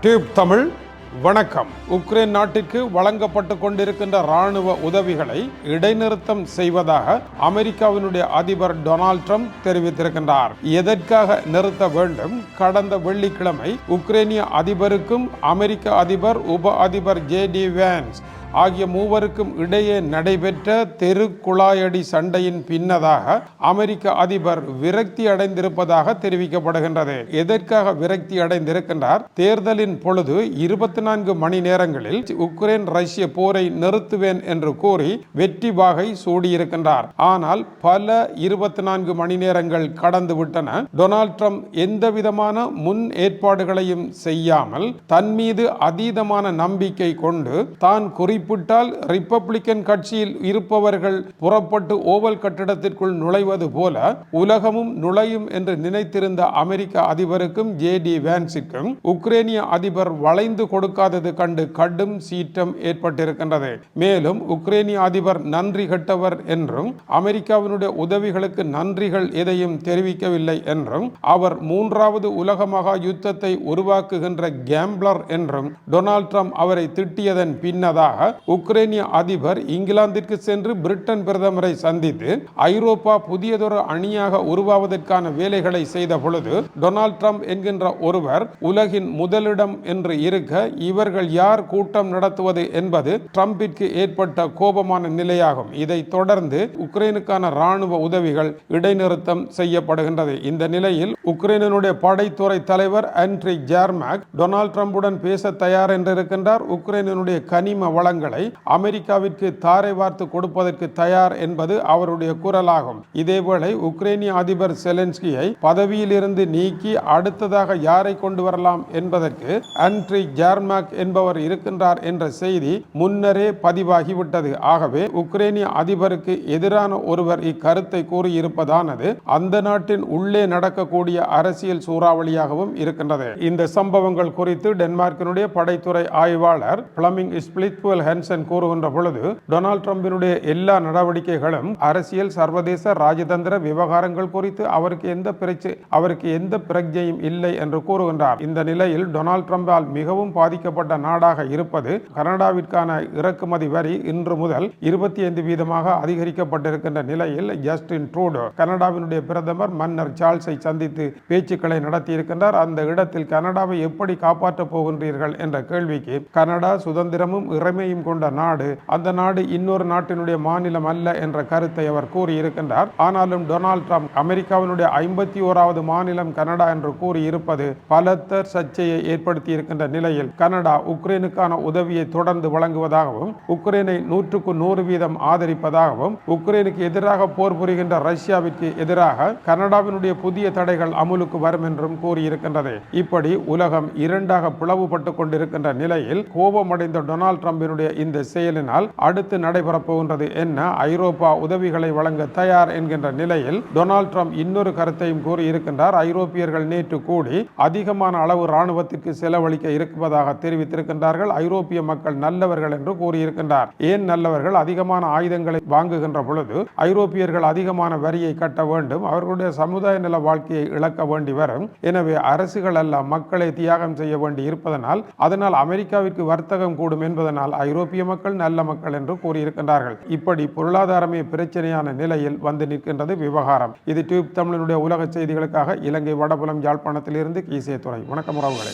Tube Tamil வணக்கம். Ukraine நாட்டிற்கு வழங்கப்பட்டு கொண்டிருக்கின்ற ராணுவ உதவிகளை இடைநிறுத்தம் செய்வதாக அமெரிக்காவினுடைய அதிபர் டொனால்ட் ட்ரம்ப் தெரிவித்திருக்கின்றார். எதற்காக நிறுத்த வேண்டும்? கடந்த வெள்ளிக்கிழமை உக்ரைனிய அதிபருக்கும் அமெரிக்க அதிபர் உப அதிபர் ஜே டி வேன்ஸ் ஆகிய மூவருக்கும் இடையே நடைபெற்ற தெரு குழாயடி சண்டையின் பின்னதாக அமெரிக்க அதிபர் விரக்தி அடைந்திருப்பதாக தெரிவிக்கப்படுகின்றது. எதற்காக விரக்தி அடைந்திருக்கின்றார்? தேர்தலின் பொழுது இருபத்தி நான்கு மணி நேரங்களில் உக்ரைன் ரஷ்ய போரை நிறுத்துவேன் என்று கூறி வெற்றி வாகை சூடியிருக்கின்றார். ஆனால் பல இருபத்தி நான்கு மணி நேரங்கள் கடந்து விட்டன டொனால்ட் ட்ரம்ப் எந்த விதமான முன் ஏற்பாடுகளையும் செய்யாமல் தன் மீது அதீதமான நம்பிக்கை கொண்டு தான் குறிப்பிட்டால் ரிப்பப்ளிக்கன் கட்சியில் இருப்பவர்கள் புறப்பட்டு ஓவல் கட்டிடத்திற்குள் நுழைவது போல உலகமும் நுழையும் என்று நினைத்திருந்த அமெரிக்க அதிபருக்கும் ஜே டி வேன்ஸுக்கும் உக்ரேனிய அதிபர் வளைந்து கொடுக்காதது கண்டு கடும் சீற்றம் ஏற்பட்டிருக்கின்றது. மேலும் உக்ரேனிய அதிபர் நன்றி கெட்டவர் என்றும் அமெரிக்காவினுடைய உதவிகளுக்கு நன்றிகள் எதையும் தெரிவிக்கவில்லை என்றும் அவர் மூன்றாவது உலக மகா யுத்தத்தை உருவாக்குகின்ற கேம்ப்ளர் என்றும் டொனால்ட் ட்ரம்ப் அவரை திட்டியதன் பின்னதாக உக்ரைனிய அதிபர் இங்கிலாந்திற்கு சென்று பிரிட்டன் பிரதமரை சந்தித்து ஐரோப்பா புதியதொரு அணியாக உருவாவதற்கான வேலைகளை செய்த பொழுது டொனால்ட் ட்ரம்ப் என்கின்ற ஒருவர் உலகின் முதலிடம் என்று இருக்க இவர்கள் யார் கூட்டம் நடத்துவது என்பது ட்ரம்பிற்கு ஏற்பட்ட கோபமான நிலையாகும். இதை தொடர்ந்து உக்ரைனுக்கான ராணுவ உதவிகள் இடைநிறுத்தம் செய்யப்படுகின்றது. இந்த நிலையில் உக்ரைனுடைய படைத்துறை தலைவர் ஆண்ட்ரி ஜார்மாக் டொனால்ட் ட்ரம்புடன் பேச தயார் என்று இருக்கின்றார் உக்ரைனுடைய கனிம வளங்கள் அமெரிக்காவிற்கு தாரை வார்த்து கொடுப்பதற்கு தயார் என்பது அவருடைய குரலாகும். இதேவேளை உக்ரைனிய அதிபர் செலன்ஸ்கியை பதவியிலிருந்து நீக்கி அடுத்ததாக யாரை கொண்டு வரலாம் என்பதற்கு அன்ட்ரி ஜார்மாக் என்பவர் இருக்கின்றார் என்ற செய்தி முன்னரே பதிவாகிவிட்டது. ஆகவே உக்ரைனிய அதிபருக்கு எதிரான ஒருவர் இக்கருத்தை கூறியிருப்பதானது அந்த நாட்டின் உள்ளே நடக்கக்கூடிய அரசியல் சூறாவளியாகவும் இருக்கின்றது. இந்த சம்பவங்கள் குறித்து டென்மார்க்கினுடைய படைத்துறை ஆய்வாளர் பிளமிங் ஸ்பிளிட்வெல் ஹென்சன் கூறுகின்ற பொழுது டொனால்ட் ட்ரம்பினுடைய எல்லா நடவடிக்கைகளும் அரசியல் சர்வதேச ராஜதந்திர விவகாரங்கள் குறித்து அவருக்கு எந்த பிரச்சனை அவருக்கு எந்த பிரஜையும் இல்லை என்று கூறுகின்றார். இந்த நிலையில் டொனால்ட் ட்ரம்பால் மிகவும் பாதிக்கப்பட்ட நாடாக இருப்பது கனடாவிற்கான இறக்குமதி வரி இன்று முதல் இருபத்தி ஐந்து வீதமாக அதிகரிக்கப்பட்டிருக்கின்ற நிலையில் ஜஸ்டின் ட்ரூடோ கனடாவினுடைய பிரதமர் மன்னர் சார்ல்ஸை சந்தித்து பேச்சுக்களை நடத்தியிருக்கின்றார். அந்த இடத்தில் கனடாவை எப்படி காப்பாற்றப் போகின்றீர்கள் என்ற கேள்விக்கு கனடா சுதந்திரமும் இறைமையும் கொண்ட நாடு அந்த நாடு இன்னொரு நாட்டினுடைய மாநிலம் அல்ல என்ற கருத்தை அவர் கூறியிருக்கின்றார். ஆனாலும் டொனால்ட் ட்ரம்ப் அமெரிக்காவினுடைய ஐம்பத்தி ஓராவது மாநிலம் கனடா என்று கூறியிருப்பது பலத்த சர்ச்சையை ஏற்படுத்தி இருக்கின்ற நிலையில் கனடா உக்ரைனுக்கான உதவியை தொடர்ந்து வழங்குவதாகவும் உக்ரைனை நூற்றுக்கு நூறு வீதம் ஆதரிப்பதாகவும் உக்ரைனுக்கு எதிராக போர் புரிகின்ற ரஷ்யாவிற்கு எதிராக கனடாவினுடைய புதிய தடைகள் அமுலுக்கு வரும் என்றும் கூறியிருக்கின்றது. இப்படி உலகம் இரண்டாக பிளவுபட்டு கொண்டிருக்கின்ற நிலையில் கோபமடைந்த டொனால்ட் ட்ரம்பினுடைய இந்த செயலினால் அடுத்து நடைபெறப் போகின்றது என்ன? ஐரோப்பா உதவிகளை வழங்க தயார் என்கின்ற நிலையில் டொனால்ட் ட்ரம்ப் இன்னொரு கருத்தையும் கூறியிருக்கின்றார். ஐரோப்பியர்கள் நேற்று கூடி அதிகமான அளவு ராணுவத்திற்கு செலவழிக்க இருப்பதாக தெரிவித்திருக்கின்றார்கள். ஐரோப்பிய மக்கள் நல்லவர்கள் என்று கூறியிருக்கின்றார். ஏன் நல்லவர்கள்? அதிகமான ஆயுதங்களை வாங்குகின்ற பொழுது ஐரோப்பியர்கள் அதிகமான வரியை கட்ட வேண்டும். அவர்களுடைய சமுதாய நல வாழ்க்கையை இழக்க வேண்டி வரும். எனவே அரசுகள் அல்ல மக்களை தியாகம் செய்ய வேண்டி இருப்பதனால் அதனால் அமெரிக்காவிற்கு வர்த்தகம் கூடும் என்பதனால் ஐரோப்பிய மக்கள் நல்ல மக்கள் என்று கூறியிருக்கின்றார்கள். இப்படி பொருளாதாரமே பிரச்சனையான நிலையில் வந்து நிற்கின்றது விவகாரம். இது டியூப் தமிழனுடைய உலக செய்திகளுக்காக இலங்கை வடபுலம் யாழ்ப்பாணத்திலிருந்து கீசே துறை. வணக்கம் உறவுகளை.